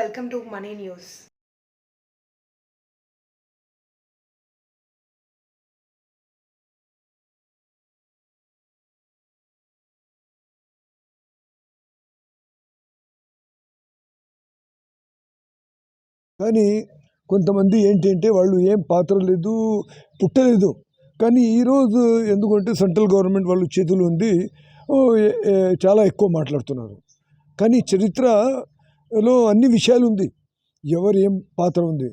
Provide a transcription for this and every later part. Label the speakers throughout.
Speaker 1: Welcome to money news
Speaker 2: కానీ కొంతమంది ఏంటంటే వాళ్ళు ఏం పాత్ర లేదు పుట్టలేదు. కానీ ఈరోజు ఎందుకంటే సెంట్రల్ గవర్నమెంట్ వాళ్ళు చేతులు ఉంది చాలా ఎక్కువ మాట్లాడుతున్నారు. కానీ చరిత్ర లో అన్ని విషయాలు ఉంది ఎవరు ఏం పాత్ర ఉంది.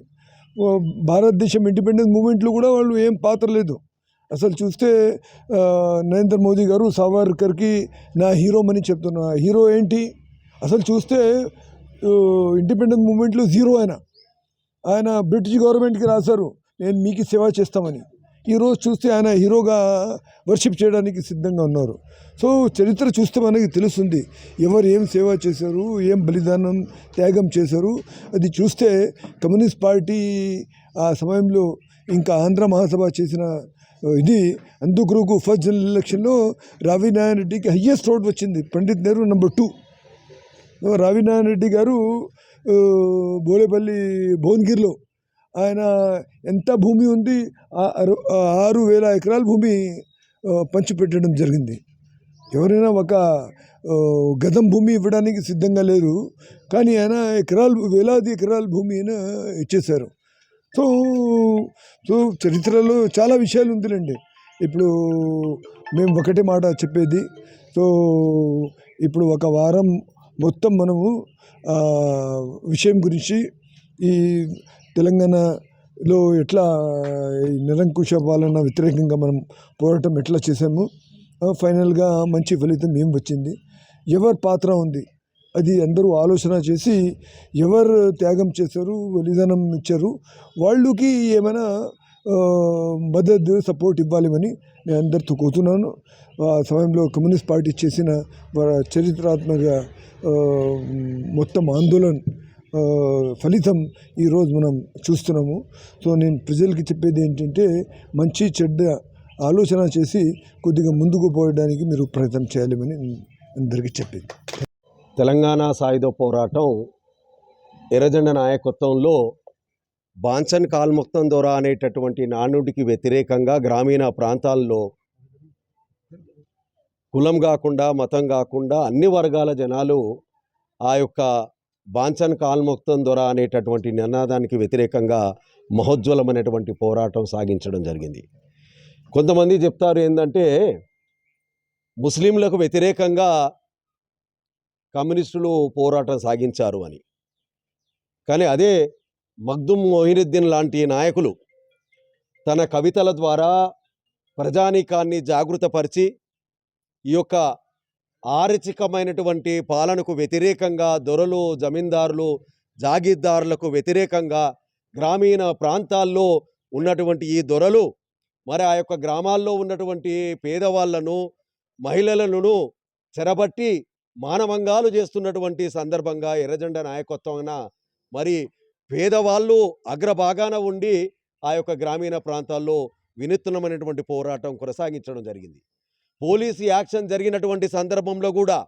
Speaker 2: భారతదేశం ఇండిపెండెన్స్ మూమెంట్లో కూడా వాళ్ళు ఏం పాత్ర లేదు. అసలు చూస్తే నరేంద్ర మోదీ గారు సావర్కర్కి నా హీరో అని చెప్తున్నా. హీరో ఏంటి? అసలు చూస్తే ఇండిపెండెన్స్ మూమెంట్లో జీరో ఆయన. ఆయన బ్రిటిష్ గవర్నమెంట్కి రాశారు. నేను మీకు సేవ చేస్తామని. ఈరోజు చూస్తే ఆయన హీరోగా వర్షిప్ చేయడానికి సిద్ధంగా ఉన్నారు. సో చరిత్ర చూస్తే మనకి తెలుస్తుంది ఎవరు ఏం సేవ చేశారు ఏం బలిదానం త్యాగం చేశారు. అది చూస్తే కమ్యూనిస్ట్ పార్టీ ఆ సమయంలో ఇంకా ఆంధ్ర మహాసభ చేసిన ఇది అందుకు ఫస్ట్ జనరల్ ఎలక్షన్లో రావి నారాయణ రెడ్డికి హయ్యెస్ట్ ఓట్ వచ్చింది పండిత్ నెహ్రూ నెంబర్ టూ. రావినారాయణ రెడ్డి గారు బోలేపల్లి భువనగిరిలో ఆయన ఎంత భూమి ఉంది ఆరు వేల ఎకరాల భూమి పంచిపెట్టడం జరిగింది. ఎవరైనా ఒక గతం భూమి ఇవ్వడానికి సిద్ధంగా లేరు. కానీ ఆయన ఎకరాలు వేలాది ఎకరాల భూమి ఇచ్చేశారు. సో సో చరిత్రలో చాలా విషయాలు ఉందిలేండి. ఇప్పుడు మేము ఒకటే మాట చెప్పేది. సో ఇప్పుడు ఒక వారం మొత్తం మనము విషయం గురించి ఈ తెలంగాణలో ఎట్లా నిరంకుశ పాలన వ్యతిరేకంగా మనం పోరాటం ఎట్లా చేసాము ఫైనల్గా మంచి ఫలితం ఏం వచ్చింది? ఎవరి పాత్ర ఉంది? అది అందరూ ఆలోచన చేసి ఎవరు త్యాగం చేశారు బలిదానం ఇచ్చారు వాళ్ళకి ఏమైనా మద్దతు సపోర్ట్ ఇవ్వాలని నేను అందరితో కోరుతున్నాను. ఆ సమయంలో కమ్యూనిస్ట్ పార్టీ చేసిన చరిత్రాత్మక మొత్తం ఆందోళన ఫలితం ఈరోజు మనం చూస్తున్నాము. సో నేను ప్రజలకి చెప్పేది ఏంటంటే మంచి చెడ్డ ఆలోచన చేసి కొద్దిగా ముందుకు పోయడానికి మీరు ప్రయత్నం చేయాలని అందరికీ చెప్పింది.
Speaker 3: తెలంగాణ సాయుధ పోరాటం ఎర్రజెండ నాయకత్వంలో బాంచన్ కాల్ముక్తం దొర అనేటటువంటి నానుడికి వ్యతిరేకంగా గ్రామీణ ప్రాంతాల్లో కులం కాకుండా మతం కాకుండా అన్ని వర్గాల జనాలు ఆ యొక్క బాంచన్ కాల్ముక్తం దొర అనేటటువంటి నినాదానికి వ్యతిరేకంగా మహోజ్వలమైనటువంటి పోరాటం సాగించడం జరిగింది. కొంతమంది చెప్తారు ఏంటంటే ముస్లింలకు వ్యతిరేకంగా కమ్యూనిస్టులు పోరాటం సాగించారు అని. కానీ అదే మగ్దుమ్ మొహినుద్దీన్ లాంటి నాయకులు తన కవితల ద్వారా ప్రజానీకాన్ని జాగృతపరిచి ఈ యొక్క ఆరచికమైనటువంటి పాలనకు వ్యతిరేకంగా దొరలు జమీందారులు జాగీర్దారులకు వ్యతిరేకంగా గ్రామీణ ప్రాంతాల్లో ఉన్నటువంటి ఈ దొరలు మరి ఆ యొక్క గ్రామాల్లో ఉన్నటువంటి పేదవాళ్ళను మహిళలను చెరబట్టి మానవంగాలు చేస్తున్నటువంటి సందర్భంగా ఎర్రజెండ నాయకత్వాన మరి పేదవాళ్ళు అగ్రభాగాన ఉండి ఆ యొక్క గ్రామీణ ప్రాంతాల్లో వినూత్నమైనటువంటి పోరాటం కొనసాగించడం జరిగింది. పోలీసు యాక్షన్ జరిగినటువంటి సందర్భంలో కూడా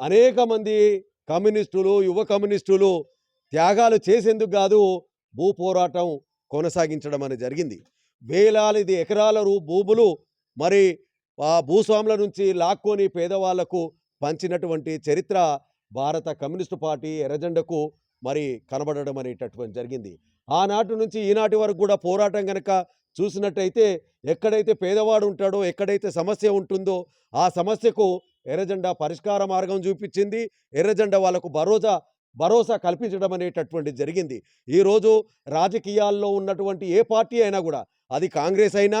Speaker 3: అనేక మంది కమ్యూనిస్టులు యువ కమ్యూనిస్టులు త్యాగాలు చేసేందుకు కాదు భూ పోరాటం కొనసాగించడం అనేది జరిగింది. వేలాది ఎకరాల రూ- భూములు మరి ఆ భూస్వాముల నుంచి లాక్కొని పేదవాళ్ళకు పంచినటువంటి చరిత్ర భారత కమ్యూనిస్టు పార్టీ ఎర్రజెండకు మరి కనబడడం అనేటటువంటి జరిగింది. ఆనాటి నుంచి ఈనాటి వరకు కూడా పోరాటం కనుక చూసినట్టయితే ఎక్కడైతే పేదవాడు ఉంటాడో ఎక్కడైతే సమస్య ఉంటుందో ఆ సమస్యకు ఎర్రజెండా పరిష్కార మార్గం చూపించింది. ఎర్రజెండా వాళ్ళకు భరోసా భరోసా కల్పించడం అనేటటువంటి జరిగింది. ఈరోజు రాజకీయాల్లో ఉన్నటువంటి ఏ పార్టీ అయినా కూడా అది కాంగ్రెస్ అయినా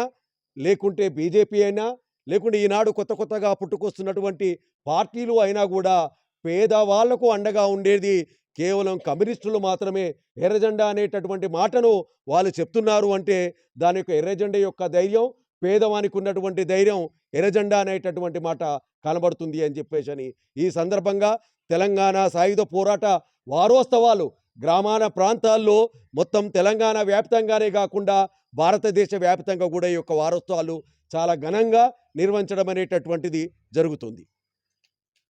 Speaker 3: లేకుంటే బీజేపీ అయినా లేకుంటే ఈనాడు కొత్త కొత్తగా పుట్టుకొస్తున్నటువంటి పార్టీలు అయినా కూడా పేదవాళ్ళకు అండగా ఉండేది కేవలం కమ్యూనిస్టులు మాత్రమే ఎర్రజెండా అనేటటువంటి మాటను వాళ్ళు చెప్తున్నారు అంటే దాని యొక్క ఎర్రజెండా యొక్క ధైర్యం పేదవానికి ఉన్నటువంటి ధైర్యం ఎర్రజెండా అనేటటువంటి మాట కనబడుతుంది అని చెప్పేసి అని ఈ సందర్భంగా తెలంగాణ సాయుధ పోరాట వారోత్సవాలు గ్రామాన ప్రాంతాల్లో మొత్తం తెలంగాణ వ్యాప్తంగానే కాకుండా భారతదేశ వ్యాప్తంగా కూడా ఈ యొక్క వారోత్సవాలు చాలా ఘనంగా నిర్వహించడం అనేటటువంటిది జరుగుతుంది.